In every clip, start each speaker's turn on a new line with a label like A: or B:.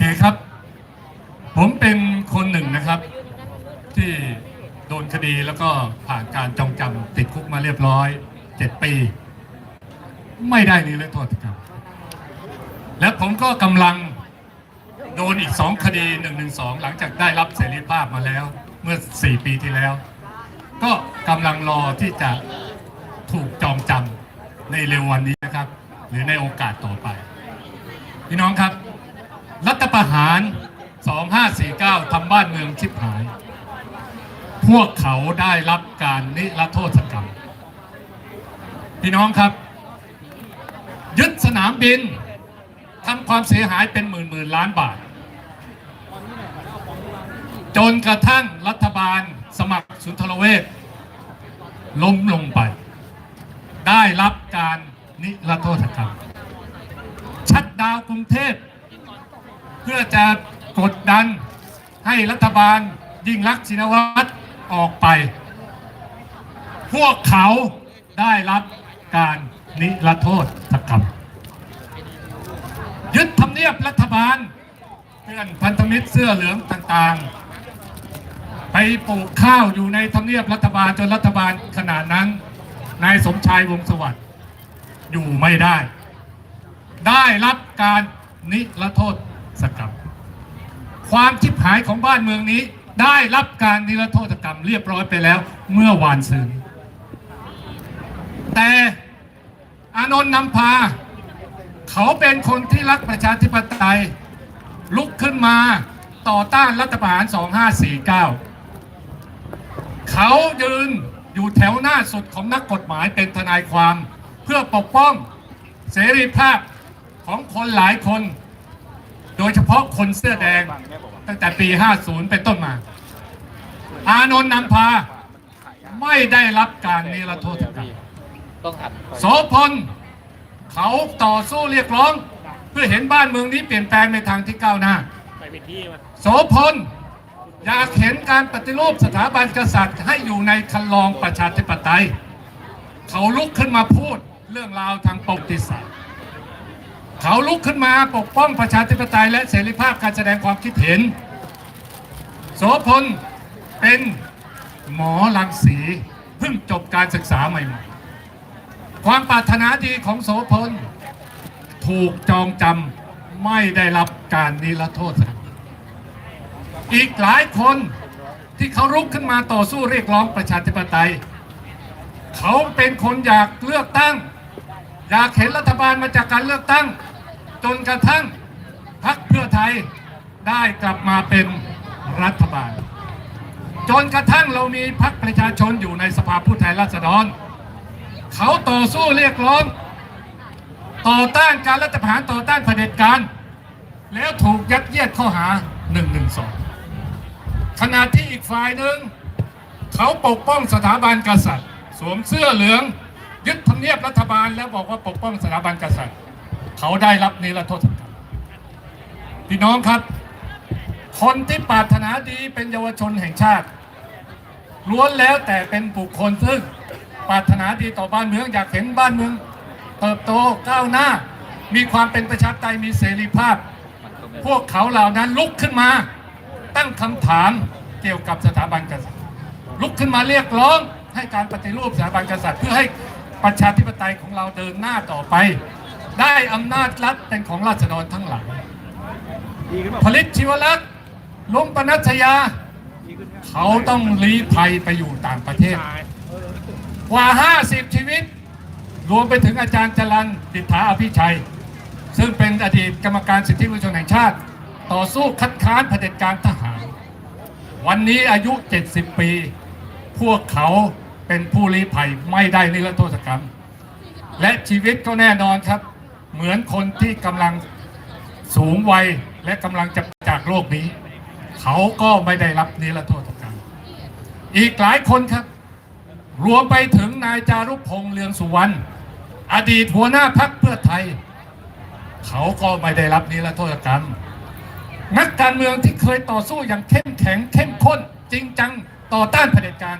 A: เคครับ ผมเป็นคนหนึ่งนะครับ ที่โดนคดีแล้วก็ผ่านการจองจำติดคุกมาเรียบร้อยเจ็ดปี ไม่ได้นิรโทษครับและผมก็กำลังโดนอีกสองคดีหนึ่งหนึ่งสองหลังจากได้รับเสรีภาพมาแล้ว เมื่อสี่ปีที่แล้ว ก็กำลังรอที่จะถูกจองจำในเร็ววันนี้นะครับ หรือในโอกาสต่อไป พี่น้องครับ ประหาร 2549ทำบ้านเมืองชิบหาย พวกเขาได้รับการนิรโทษกรรม พี่น้องครับ ยึดสนามบินทำความเสียหายเป็นหมื่นหมื่นล้านบาท จนกระทั่งรัฐบาลสมัครสุนทรเวชล้มลงไป ได้รับการนิรโทษกรรม ชัดดาวกรุงเทพ เพื่อจะกดดันให้รัฐบาลยิ่งรักชินวัตรออกไป พวกเขาได้รับการนิรโทษกรรมยึดทำเนียบรัฐบาลเพื่อนพันธมิตรเสื้อเหลืองต่างๆ ไปปลูกข้าวอยู่ในทำเนียบรัฐบาลจนรัฐบาลขนาดนั้นนายสมชายวงศสวัสดิ์อยู่ไม่ได้ ได้รับการนิรโทษ สกรรม ความชิบหายของบ้านเมืองนี้ ได้รับการนิรโทษกรรมเรียบร้อยไปแล้ว เมื่อวานซืนแต่อานนท์นำพา เขาเป็นคนที่รักประชาธิปไตย ลุกขึ้นมาต่อต้านรัฐประหาร 2549 เขายืนอยู่แถวหน้าสุดของนักกฎหมายเป็นทนายความ เพื่อปกป้องเสรีภาพของคนหลายคน โดยเฉพาะคนเสื้อแดงตั้งแต่ปี 50 เป็นต้นมา อานนท์นำพาไม่ได้รับการนิรโทษกรรม
B: ต้องหัน
A: โสพลเขาต่อสู้เรียกร้อง เพื่อเห็นบ้านเมืองนี้เปลี่ยนแปลงในทางที่ก้าวหน้า
B: ไปเป็นที่มา
A: โสพลอยากเห็นการปฏิรูปสถาบันกษัตริย์ ให้อยู่ในคันลองประชาธิปไตย เขาลุกขึ้นมาพูดเรื่องราวทางประวัติศาสตร์ เขาลุกขึ้นมาปกป้องประชาธิปไตยและเสรีภาพการแสดงความคิดเห็น โสพลเป็นหมอรังสีเพิ่งจบการศึกษาใหม่ๆ ความปรารถนาดีของโสพล ถูกจองจำไม่ได้รับการนิรโทษ อีกหลายคนที่เขารุกขึ้นมาต่อสู้เรียกร้องประชาธิปไตย เขาเป็นคนอยากเลือกตั้ง อยากเห็นรัฐบาลมาจากการเลือกตั้ง จนกระทั่งพรรคเพื่อไทยได้กลับมาเป็นรัฐบาล จนกระทั่งเรามีพรรคประชาชนอยู่ในสภาผู้แทนราษฎร เขาต่อสู้เรียกร้อง ต่อต้านการรัฐประหารต่อต้านเผด็จการ แล้วถูกยัดเยียดข้อหา 112 ขณะที่อีกฝ่ายหนึ่ง เขาปกป้องสถาบันกษัตริย์ สวมเสื้อเหลือง ยึดทำเนียบรัฐบาลแล้วบอกว่าปกป้องสถาบันกษัตริย์ เขาได้รับนิรโทษกรรมพี่น้องครับ คนที่ปรารถนาดีเป็นเยาวชนแห่งชาติ ล้วนแล้วแต่เป็นบุคคลซึ่งปรารถนาดีต่อบ้านเมืองอยากเห็นบ้านเมือง เติบโตก้าวหน้า มีความเป็นประชาธิปไตยมีเสรีภาพ พวกเขาเหล่านั้นลุกขึ้นมา ตั้งคำถามเกี่ยวกับสถาบันกษัตริย์ ลุกขึ้นมาเรียกร้องให้การปฏิรูปสถาบันกษัตริย์ เพื่อให้ประชาธิปไตยของเราเดินหน้าต่อไป ได้อำนาจรัฐเป็นของราษฎรทั้งหลายผลิตชีวลักษณ์ลุงปนัชยา เขาต้องลี้ภัยไปอยู่ต่างประเทศ กว่า 50 ชีวิต รวมไปถึงอาจารย์จรันดิษฐาอภิชัย ซึ่งเป็นอดีตกรรมการสิทธิมนุษยชนแห่งชาติ ต่อสู้คัดค้านเผด็จการทหาร วันนี้อายุ 70 ปี พวกเขาเป็นผู้ลี้ภัยไม่ได้นิรโทษกรรม และชีวิตก็แน่นอนครับ เหมือนคนที่กำลังสูงวัยและกำลังจะจากโลกนี้ เขาก็ไม่ได้รับนิรโทษกรรมอีกหลายคนครับ รวมไปถึงนายจารุพงษ์เลืองสุวรรณอดีตหัวหน้าพักเพื่อไทย เขาก็ไม่ได้รับนิรโทษกรรมนักการเมืองที่เคยต่อสู้อย่างเข้มแข็งเข้มข้น จริงจังต่อต้านเผด็จการ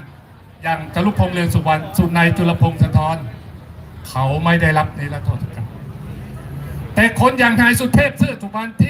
A: อย่างจารุพงษ์เลืองสุวรรณสุนัยจุลพงษ์สะทอน เขาไม่ได้รับนิรโทษกรรม แต่คนอย่างนายสุเทพเสื้อสุวรรณที่